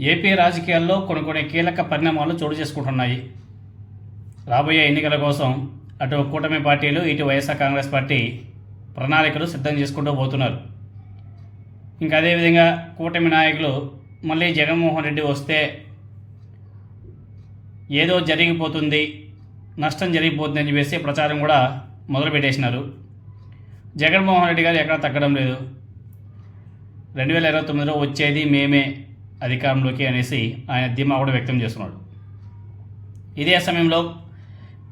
AP రాజకీయాల్లో కొన్ని కొన్ని కీలక పరిణామాలు చోటు చేసుకుంటున్నాయి. రాబోయే ఎన్నికల కోసం అటు కూటమి పార్టీలు ఇటు వైఎస్ఆర్ కాంగ్రెస్ పార్టీ ప్రణాళికలు సిద్ధం చేసుకుంటూ పోతున్నారు. ఇంకా అదేవిధంగా కూటమి నాయకులు మళ్ళీ జగన్మోహన్ రెడ్డి వస్తే ఏదో జరిగిపోతుంది నష్టం జరిగిపోతుంది అని చెప్పేసి ప్రచారం కూడా మొదలుపెట్టేసినారు. జగన్మోహన్ రెడ్డి గారు ఎక్కడ తగ్గడం లేదు. రెండు వేల ఇరవై తొమ్మిదిలో వచ్చేది మేమే. అధికారంలోకి అనేసి ఆయన ధీమా కూడా వ్యక్తం చేస్తున్నాడు. ఇదే సమయంలో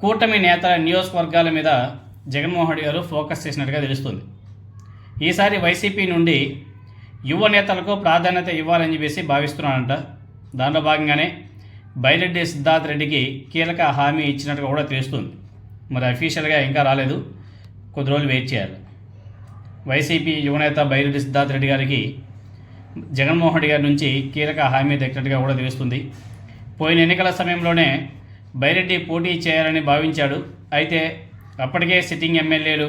కూటమి నేతల నియోజకవర్గాల మీద జగన్మోహన్ రెడ్డి గారు ఫోకస్ చేసినట్టుగా తెలుస్తుంది. ఈసారి వైసీపీ నుండి యువ నేతలకు ప్రాధాన్యత ఇవ్వాలని చెప్పేసి భావిస్తున్నాడంట దానిలో భాగంగానే బైరెడ్డి సిద్ధార్థ్ రెడ్డికి కీలక హామీ ఇచ్చినట్టుగా కూడా తెలుస్తుంది. మరి అఫీషియల్గా ఇంకా రాలేదు. కొద్ది రోజులు వెయిట్ చేయాలి. వైసీపీ యువనేత బైరెడ్డి సిద్ధార్థ్ రెడ్డి గారికి జగన్మోహన్ రెడ్డి గారి నుంచి కీలక హామీ దక్కినట్టుగా కూడా తెలుస్తుంది. పోయిన ఎన్నికల సమయంలోనే బైరెడ్డి పోటీ చేయాలని భావించాడు. అయితే అప్పటికే సిట్టింగ్ ఎమ్మెల్యేలు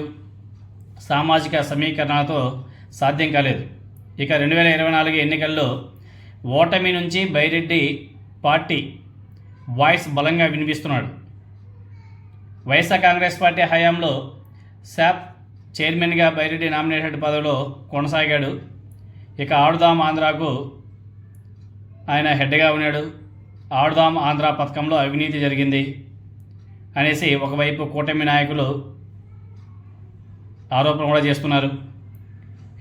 సామాజిక సమీకరణలతో సాధ్యం కాలేదు. ఇక రెండు వేల ఇరవై నాలుగు ఎన్నికల్లో ఓటమి నుంచి బైరెడ్డి పార్టీ వాయిస్ బలంగా వినిపిస్తున్నాడు. వైఎస్ఆర్ కాంగ్రెస్ పార్టీ హయాంలో శాప్ చైర్మన్గా బైరెడ్డి నామినేటెడ్ పదవిలో కొనసాగాడు. ఇక ఆడుదాం ఆంధ్రాకు ఆయన హెడ్గా ఉన్నాడు. ఆడుదాం ఆంధ్ర పథకంలో అవినీతి జరిగింది అనేసి ఒకవైపు కూటమి నాయకులు ఆరోపణ కూడా చేస్తున్నారు.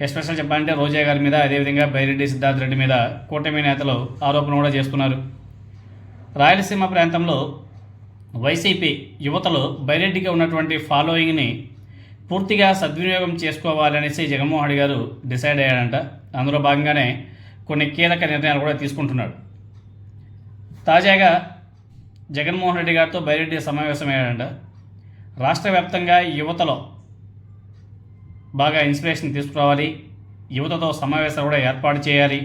ఎస్పెషల్ చెప్పాలంటే రోజా గారి మీద అదేవిధంగా బైరెడ్డి సిద్ధార్థ రెడ్డి మీద కూటమి నేతలు ఆరోపణ కూడా చేస్తున్నారు. రాయలసీమ ప్రాంతంలో వైసీపీ యువతలు బైరెడ్డికి ఉన్నటువంటి ఫాలోయింగ్ని పూర్తిగా సద్వినియోగం చేసుకోవాలనేసి జగన్మోహన్ రెడ్డి గారు డిసైడ్ అయ్యాడంట అందులో భాగంగానే కొన్ని కీలక నిర్ణయాలు కూడా తీసుకుంటున్నాడు. తాజాగా జగన్మోహన్ రెడ్డి గారితో బైరెడ్డి సమావేశమయ్యాడంట రాష్ట్ర వ్యాప్తంగా యువతలో బాగా ఇన్స్పిరేషన్ తీసుకురావాలి. యువతతో సమావేశాలు కూడా ఏర్పాటు చేయాలి.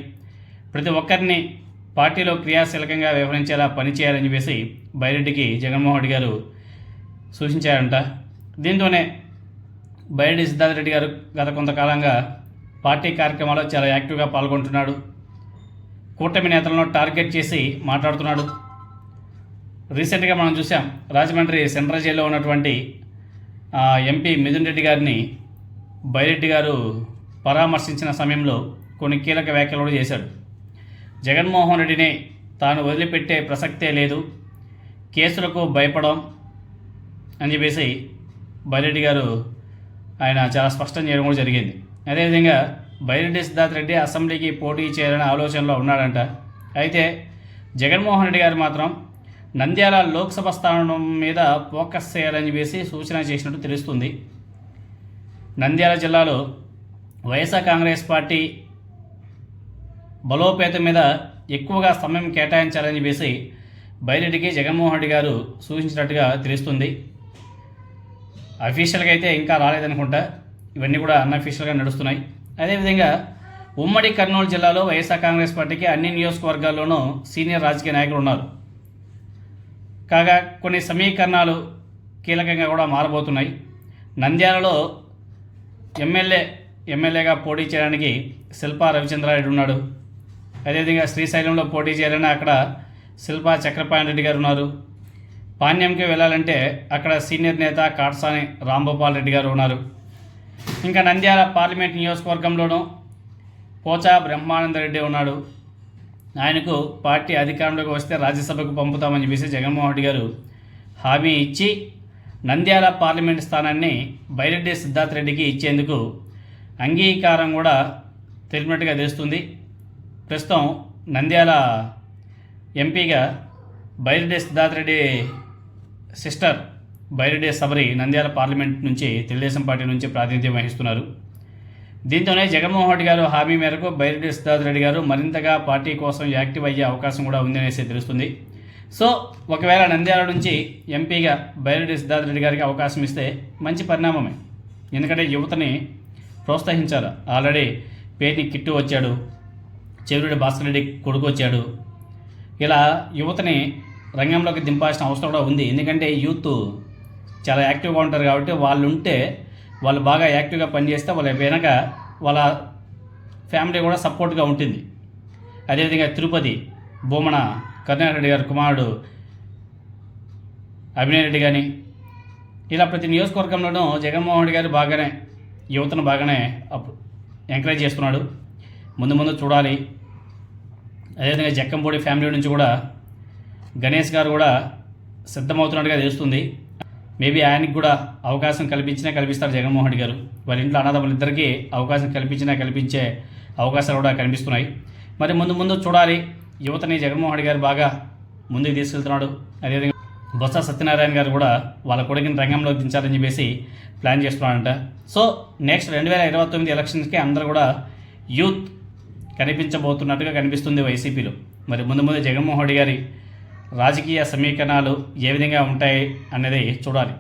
ప్రతి ఒక్కరిని పార్టీలో క్రియాశీలకంగా వ్యవహరించేలా పనిచేయాలని చెప్పేసి బైరెడ్డికి జగన్మోహన్ రెడ్డి గారు సూచించారంట. దీంతోనే బైరెడ్డి సిద్ధార్థ రెడ్డి గారు గత కొంతకాలంగా పార్టీ కార్యక్రమాల్లో చాలా యాక్టివ్గా పాల్గొంటున్నాడు. కూటమి నేతలను టార్గెట్ చేసి మాట్లాడుతున్నాడు. రీసెంట్గా మనం చూసాం రాజమండ్రి సెంట్రల్ జైల్లో ఉన్నటువంటి ఎంపీ మిథున్ రెడ్డి గారిని బైరెడ్డి గారు పరామర్శించిన సమయంలో కొన్ని కీలక వ్యాఖ్యలు కూడా చేశాడు. జగన్మోహన్ రెడ్డిని తాను వదిలిపెట్టే ప్రసక్తే లేదు కేసులకు భయపడం అని చెప్పేసి బైరెడ్డి గారు ఆయన చాలా స్పష్టం చేయడం కూడా జరిగింది. అదేవిధంగా బైరెడ్డి సిద్ధార్థ రెడ్డి అసెంబ్లీకి పోటీ చేయాలనే ఆలోచనలో ఉన్నాడంట. అయితే జగన్మోహన్ రెడ్డి గారు మాత్రం నంద్యాల లోక్సభ స్థానం మీద ఫోకస్ చేయాలని చెప్పేసి సూచన చేసినట్టు తెలుస్తుంది. నంద్యాల జిల్లాలో వైఎస్ఆర్ కాంగ్రెస్ పార్టీ బలోపేతం మీద ఎక్కువగా సమయం కేటాయించాలని చెప్పేసి బైరెడ్డికి జగన్మోహన్ రెడ్డి గారు సూచించినట్టుగా తెలుస్తుంది. అఫీషియల్గా అయితే ఇంకా రాలేదనుకుంటా. ఇవన్నీ కూడా అన్అఫీషియల్గా నడుస్తున్నాయి. అదేవిధంగా ఉమ్మడి కర్నూలు జిల్లాలో వైఎస్ఆర్ కాంగ్రెస్ పార్టీకి అన్ని నియోజకవర్గాల్లోనూ సీనియర్ రాజకీయ నాయకులు ఉన్నారు. కాగా కొన్ని సమీకరణాలు కీలకంగా కూడా మారబోతున్నాయి. నంద్యాలలో ఎమ్మెల్యే ఎమ్మెల్యేగా పోటీ చేయడానికి శిల్పా రవిచంద్రారెడ్డి ఉన్నాడు. అదేవిధంగా శ్రీశైలంలో పోటీ చేయాలని అక్కడ శిల్పా చక్రపాణి రెడ్డి గారు ఉన్నారు. పాణ్యంకి వెళ్ళాలంటే అక్కడ సీనియర్ నేత కాట్సాని రాంభూపాల్ రెడ్డి గారు ఉన్నారు. ఇంకా నంద్యాల పార్లమెంట్ నియోజకవర్గంలోనూ పోచా బ్రహ్మానంద రెడ్డి ఉన్నాడు. ఆయనకు పార్టీ అధికారంలోకి వస్తే రాజ్యసభకు పంపుతామని చెప్పేసి జగన్మోహన్ రెడ్డి గారు హామీ ఇచ్చి నంద్యాల పార్లమెంట్ స్థానాన్ని బైరెడ్డి సిద్ధార్థ రెడ్డికి ఇచ్చేందుకు అంగీకారం కూడా తెలిపినట్టుగా తెలుస్తుంది. ప్రస్తుతం నంద్యాల ఎంపీగా బైరెడ్డి సిద్ధార్థ రెడ్డి సిస్టర్ బైరడే సబరి నంద్యాల పార్లమెంట్ నుంచి తెలుగుదేశం పార్టీ నుంచి ప్రాతినిధ్యం వహిస్తున్నారు. దీంతోనే జగన్మోహన్ రెడ్డి గారు హామీ మేరకు బైరెడ్డి సిద్ధార్థ రెడ్డి గారు మరింతగా పార్టీ కోసం యాక్టివ్ అయ్యే అవకాశం కూడా ఉందనేసి తెలుస్తుంది. సో ఒకవేళ నంద్యాల నుంచి ఎంపీగా బైరెడ్డి సిద్ధార్థ రెడ్డి గారికి అవకాశం ఇస్తే మంచి పరిణామమే. ఎందుకంటే యువతని ప్రోత్సహించారు. ఆల్రెడీ పేరుని కిట్టు వచ్చాడు చెవిరెడ్డి భాస్కర్ రెడ్డి కొడుకు వచ్చాడు. ఇలా యువతని రంగంలోకి దింపాల్సిన అవసరం కూడా ఉంది. ఎందుకంటే యూత్ చాలా యాక్టివ్గా ఉంటారు కాబట్టి వాళ్ళు ఉంటే వాళ్ళు బాగా యాక్టివ్గా పనిచేస్తే వాళ్ళ వెనక వాళ్ళ ఫ్యామిలీ కూడా సపోర్ట్గా ఉంటుంది. అదేవిధంగా తిరుపతి భూమన కరుణారెడ్డి గారి కుమారుడు అభినయ్ రెడ్డి కానీ ఇలా ప్రతి నియోజకవర్గంలోనూ జగన్మోహన్ రెడ్డి గారు బాగానే యువతను బాగానే ఎంకరేజ్ చేస్తున్నాడు. ముందు ముందు చూడాలి. అదేవిధంగా జక్కంపూడి ఫ్యామిలీ నుంచి కూడా గణేష్ గారు కూడా సిద్ధమవుతున్నట్టుగా తెలుస్తుంది. మేబీ ఆయనకి కూడా అవకాశం కల్పించినా కల్పిస్తారు జగన్మోహన్ రెడ్డి గారు. వారి ఇంట్లో అన్నదమ్ములిద్దరికీ అవకాశం కల్పించినా కల్పించే అవకాశాలు కూడా కనిపిస్తున్నాయి. మరి ముందు ముందు చూడాలి యువతని జగన్మోహన్ రెడ్డి గారు బాగా ముందుకు తీసుకెళ్తున్నాడు. అదేవిధంగా బొత్స సత్యనారాయణ గారు కూడా వాళ్ళ కొడుకుని రంగంలో దించాలని చెప్పేసి ప్లాన్ చేస్తున్నాడంట. సో నెక్స్ట్ రెండు వేల ఇరవై తొమ్మిది ఎలక్షన్స్కి అందరూ కూడా యూత్ కనిపించబోతున్నట్టుగా కనిపిస్తుంది వైసీపీలో. మరి ముందు ముందు జగన్మోహన్ రెడ్డి గారి రాజకీయ సమీకరణాలు ఏ విధంగా ఉంటాయి అనేది చూడాలి.